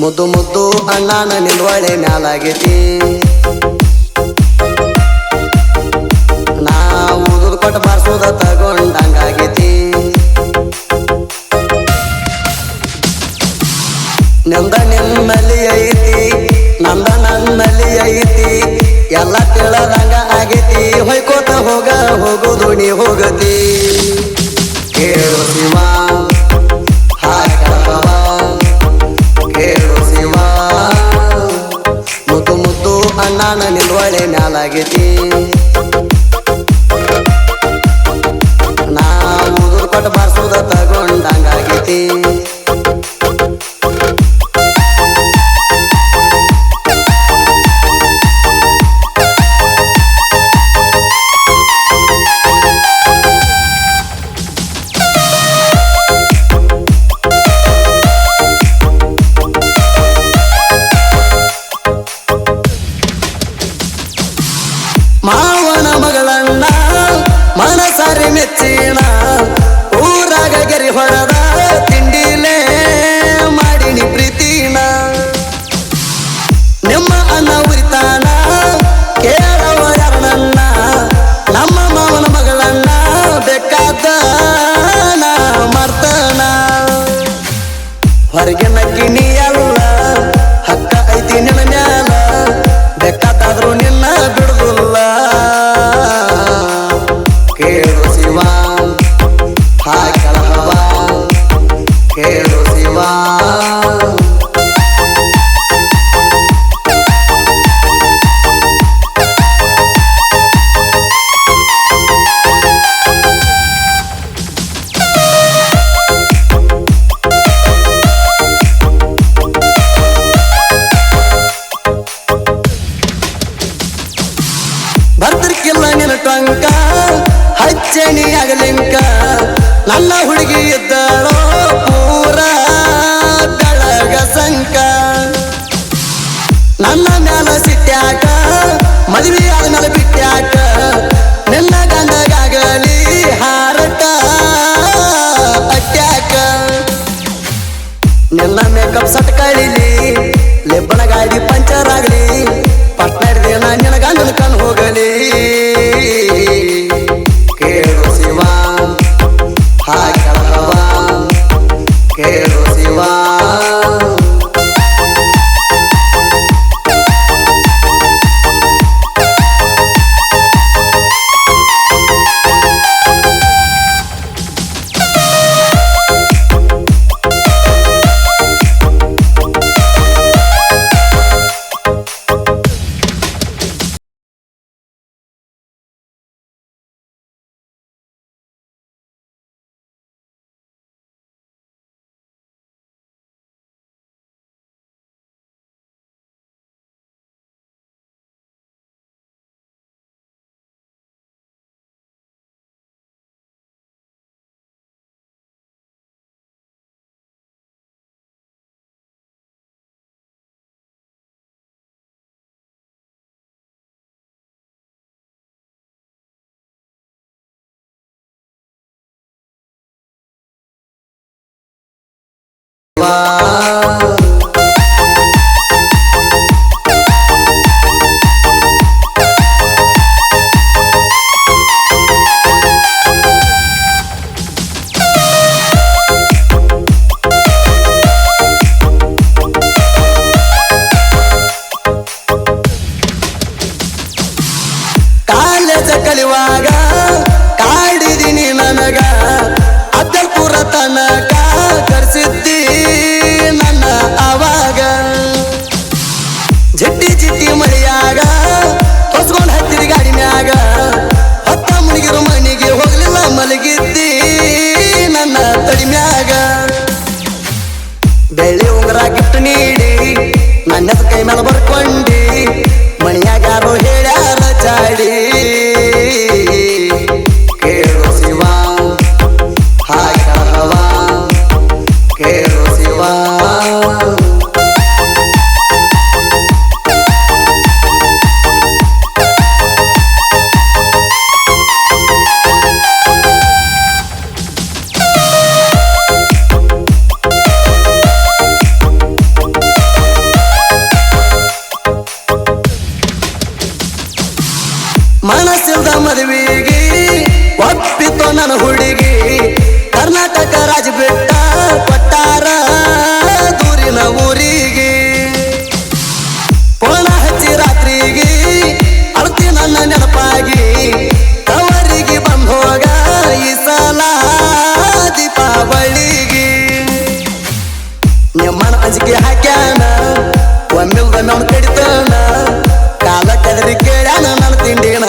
ಮುದ್ದು ಮುದ್ದು ಅಣ್ಣನ ನಿಲ್ವಳೆ ಮ್ಯಾಲಾಗೈತಿ. ನಾ ಊದುದ್ ಕೊಟ್ಟು ಬಾರಿಸೋದ ತಗೊಂಡಂಗಾಗೈತಿ. ನಂದ ನಿಮ್ಮಲ್ಲಿ ಐತಿ, ನಂದ ನನ್ನಲ್ಲಿ ಐತಿ, ಎಲ್ಲ ತಿಳದಂಗ ಆಗೈತಿ. ಹೊಯ್ಕೋತ ಹೋಗ ಹೋಗೋದು ನೀ ಹೋಗತಿ. ಅಣ್ಣನ ನಿಲ್ವಳೆ ಮ್ಯಾಲಾಗೈತಿ ನಾ ಮುದುರು ಕೊಟ್ಟು ಬಾರಿಸೋದ ತಗೊಂಡಂಗಾಗೈತಿ. ಮಾವನ ಮಗಳನ್ನ ಮನಸಾರಿ ಮೆಚ್ಚಿನ ಊರಾಗ ಗೆರಿ ಆಗಲಿಂಕ ನನ್ನ ಹುಡುಗಿ ಇದ್ದಳೋ ಪೂರ ಬೆಳಗ ಸಂಕ. ನನ್ನ ಮ್ಯಾಲ ಸಿಟ್ಟ್ಯಾಕ Love. ಮೇಲೆ ಬರ್ಕೊಂಡಿ ಮನಸ್ಸಿಲ್ದ ಮದುವೆಗೆ ಒಪ್ಪಿತ್ತು ನನ್ನ ಹುಡುಗಿ. ಕರ್ನಾಟಕ ರಾಜ ಬಿಟ್ಟ ಕೊಟ್ಟಾರ ದೂರಿನ ಊರಿಗೆ. ಪೋಣ ಹಚ್ಚಿ ರಾತ್ರಿಗೆ ಅಳತಿ ನನ್ನ ನೆನಪಾಗಿ. ಅವರಿಗೆ ಬಂದು ಹೋಗ ಈ ಸಲ ದೀಪಾವಳಿಗೆ. ನಿಮ್ಮನ ಅಂಜಿಕೆ ಹಾಕ್ಯಾನ, ಒಮ್ಮಿಲ್ದ ನಮ್ಮ ಕಡಿತಾನ. ಕಾಲ ಕದರಿ ಕೇಳ್ಯಾನ ನನ್ನ ತಿಂಡಿನ.